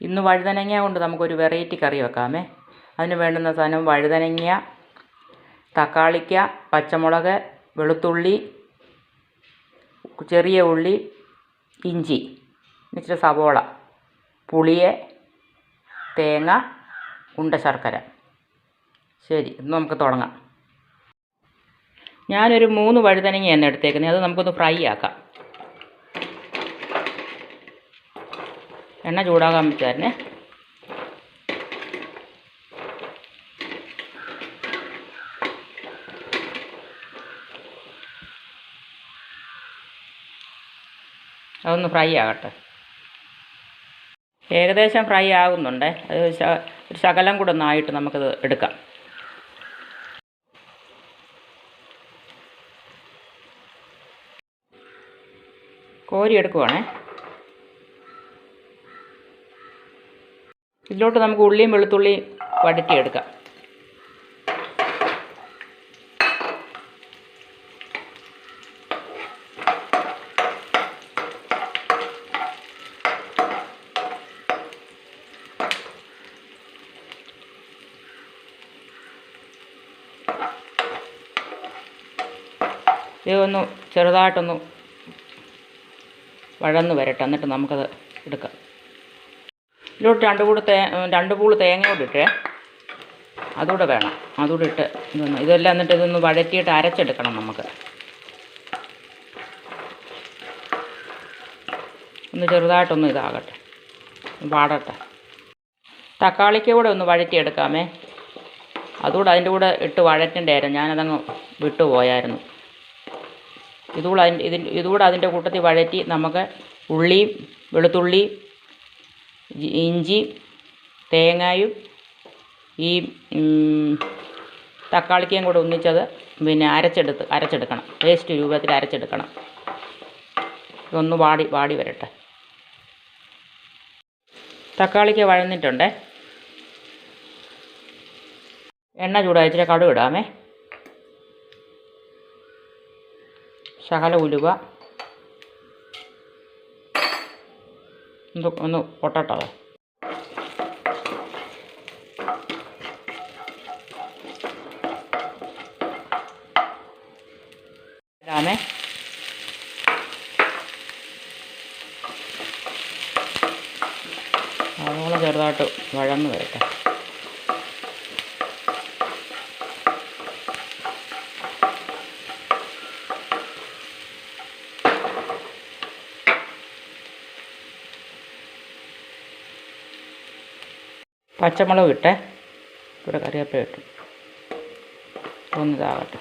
ഇന്ന് വഴുതനങ്ങ കൊണ്ട് നമുക്കൊരു വെറൈറ്റി കറി വെക്കാമേ. അതിന് വേണ്ടുന്ന സാധനം വഴുതനങ്ങ തക്കാളിക്ക പച്ചമുളക് വെളുത്തുള്ളി ചെറിയ ഉള്ളി ഇഞ്ചി ഇച്ചിരി സവോള പുളിയെ തേങ്ങ ഉണ്ട ശർക്കര. ശരി ഇന്ന് നമുക്ക് തുടങ്ങാം. ഞാനൊരു മൂന്ന് വഴുതനങ്ങയാണ് എടുത്തേക്കുന്നത്. അത് നമുക്കൊന്ന് ഫ്രൈ ആക്കാം. എണ്ണ ചൂടാകാൻ വെച്ചായിരുന്നേ അതൊന്ന് ഫ്രൈ ആകട്ടെ. ഏകദേശം ഫ്രൈ ആകുന്നുണ്ട്. അത് ഒരു ശകലം കൂടെ ഒന്നായിട്ട് നമുക്കത് എടുക്കാം. കോരി എടുക്കുവാണേ. ഇതിലോട്ട് നമുക്ക് ഉള്ളിയും വെളുത്തുള്ളിയും വഴറ്റിയെടുക്കാം. ഇതൊന്ന് ചെറുതായിട്ടൊന്ന് വഴന്ന് വരട്ടെ. എന്നിട്ട് നമുക്കത് എടുക്കാം. ഇതിലോട്ട് രണ്ട് കൂടെ തേ രണ്ട് പൂൾ തേങ്ങ കൂടെ ഇട്ടേ അതുകൂടെ വേണം. അതുകൂടെ ഇട്ട് ഇതൊന്ന് ഇതെല്ലാം എന്നിട്ട് ഇതൊന്ന് വഴറ്റിയിട്ട് അരച്ചെടുക്കണം നമുക്ക്. ഒന്ന് ചെറുതായിട്ടൊന്ന് ഇതാകട്ടെ. വാടട്ടെ. തക്കാളിക്ക് കൂടെ ഒന്ന് വഴറ്റിയെടുക്കാമേ. അതുകൂടെ അതിന്റെ കൂടെ ഇട്ട് വഴറ്റണ്ടായിരുന്നു ഞാനതങ്ങ് വിട്ടുപോയായിരുന്നു ഇതുകൂടെ അതിന്റെ ഇതിന്റെ ഇതുകൂടെ അതിന്റെ കൂട്ടത്തിൽ വഴറ്റി നമുക്ക് ഉള്ളിയും വെളുത്തുള്ളി ഇ- ഇഞ്ചി തേങ്ങയും ഈ തക്കാളിക്കയും കൂടെ ഒന്നിച്ചത് പിന്നെ അരച്ചെടുത്ത് അരച്ചെടുക്കണം. പേസ്റ്റ് രൂപത്തിൽ അരച്ചെടുക്കണം. ഇതൊന്ന് വാടി വാടി വരട്ടെ. തക്കാളിക്ക് വഴന്നിട്ടുണ്ടേ? എണ്ണ ചൂടായി ഇച്ചിരി കടുക് ശകല ഉലുവ. ഒന്ന് ഒന്ന് പൊട്ടട്ടോ. ഇടാമേ അതുകൂടെ ചെറുതായിട്ട് വഴന്ന് വരട്ടെ. പച്ചമുളക് ഇട്ടേ ഇവിടെ കറിവേപ്പില ഇട്ടു. ഒന്ന് ഇതാകട്ടെ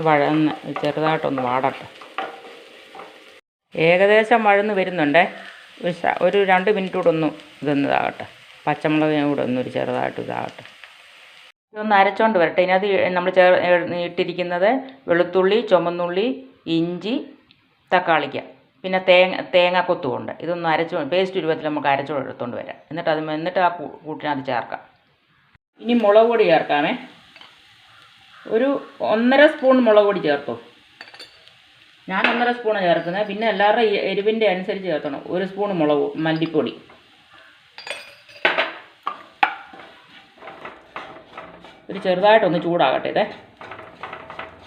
വഴന്ന് ചെറുതായിട്ടൊന്ന് വാടട്ടെ. ഏകദേശം വഴന്ന് വരുന്നുണ്ടേ. ഒരു ഒരു രണ്ട് മിനിറ്റ് കൂടെ ഒന്ന് ഇതൊന്ന് ഇതാകട്ടെ. പച്ചമുളകിനും കൂടെ ഒന്നൊരു ചെറുതായിട്ട് ഇതാകട്ടെ. ഇതൊന്ന് അരച്ചോണ്ട് വരട്ടെ. ഇതിനകത്ത് നമ്മൾ ചേർ ഇട്ടിരിക്കുന്നത് വെളുത്തുള്ളി ചുമന്നുള്ളി ഇഞ്ചി തക്കാളിക്ക. പിന്നെ തേങ്ങ തേങ്ങ കൊത്തുകൊണ്ട് ഇതൊന്ന് അരച്ച് പേസ്റ്റ് രൂപത്തിൽ നമുക്ക് അരച്ചോട് എടുത്തുകൊണ്ട് വരാം. എന്നിട്ട് അത് എന്നിട്ട് ആ കൂട്ടിനകത്ത് ചേർക്കാം. ഇനി മുളക് പൊടി ചേർക്കാമേ. ഒരു ഒന്നര സ്പൂൺ മുളക് പൊടി ചേർത്തു. ഞാൻ ഒന്നര സ്പൂണാണ് ചേർക്കുന്നത് പിന്നെ എല്ലാവരുടെ എരിവിന്റെ അനുസരിച്ച് ചേർക്കണം ഒരു സ്പൂൺ മുളക് മല്ലിപ്പൊടി. ഒരു ചെറുതായിട്ടൊന്ന് ചൂടാകട്ടെ ഇതേ.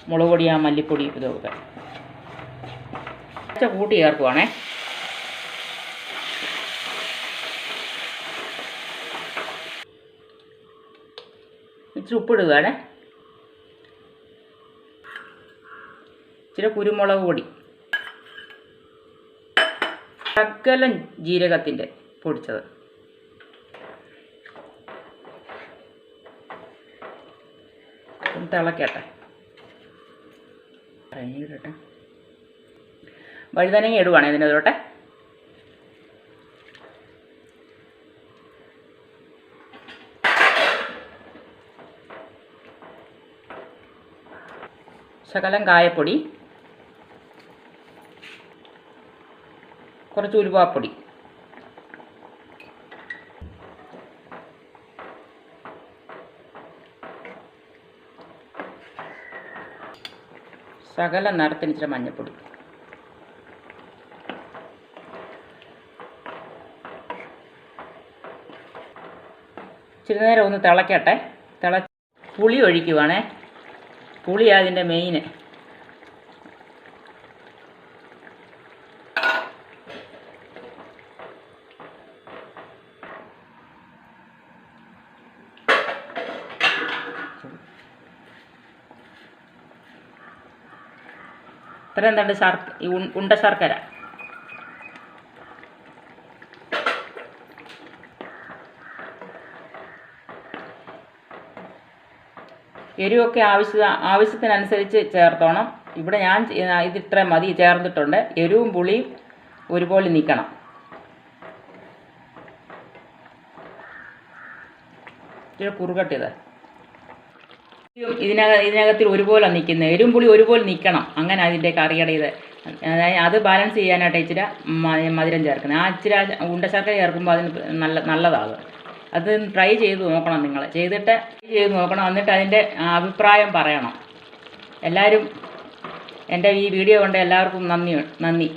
മുളക് പൊടി ആ മല്ലിപ്പൊടി ഇതൊക്കെ. കുറച്ച് കൂട്ടി ചേർക്കുവാണേ. ഇച്ചിരി ഉപ്പിടുകയാണേ. ഇച്ചിരി കുരുമുളക് പൊടി. ശകലം ജീരകത്തിന്റെ പൊടിച്ചത്. തിളക്കട്ടെ. ഇടട്ടെ വഴുതനങ്ങ ഇടുവാണേ ഇതിനകത്തോട്ടെ. ശകലം കായപ്പൊടി. കുറച്ച് ഉലുവാപ്പൊടി. ശകല നിറത്തിന് ഇച്ചിരി മഞ്ഞൾപ്പൊടി ഇച്ചിരി നേരം ഒന്ന് തിളയ്ക്കട്ടെ തിള പുളി ഒഴിക്കുവാണേ. പുളി അതിന്റെ മെയിന് ഇത്ര എന്താണ് ഉണ്ട ശർക്കര? എരിവൊക്കെ ആവശ്യ ആവശ്യത്തിനനുസരിച്ച് ചേർത്തോണം. ഇവിടെ ഞാൻ ഇത് ഇത്ര മതി ചേർത്തിട്ടുണ്ട്. എരിവും പുളിയും ഒരുപോലെ നിൽക്കണം കുറുകട്ടിയത്. ഇതിനക ഇതിനകത്തിൽ ഒരുപോലെ നിൽക്കുന്നത് പുളി ഒരുപോലെ നിൽക്കണം അങ്ങനെ അതിന്റെ കറിയുടെ ഇത് അതായത് അത് ബാലൻസ് ചെയ്യാനായിട്ട് ഇച്ചിരി മധുരം ചേർക്കുന്നത് ആ ഇച്ചിരി ഉണ്ട ശർക്കര ചേർക്കുമ്പോൾ അതിന് നല്ല നല്ലതാകും. അത് ട്രൈ ചെയ്ത് നോക്കണം നിങ്ങൾ ചെയ്തിട്ട് ചെയ്ത് നോക്കണം. എന്നിട്ട് അതിന്റെ അഭിപ്രായം പറയണം. എല്ലാവരും എന്റെ ഈ വീഡിയോ കണ്ട എല്ലാവർക്കും നന്ദി നന്ദി.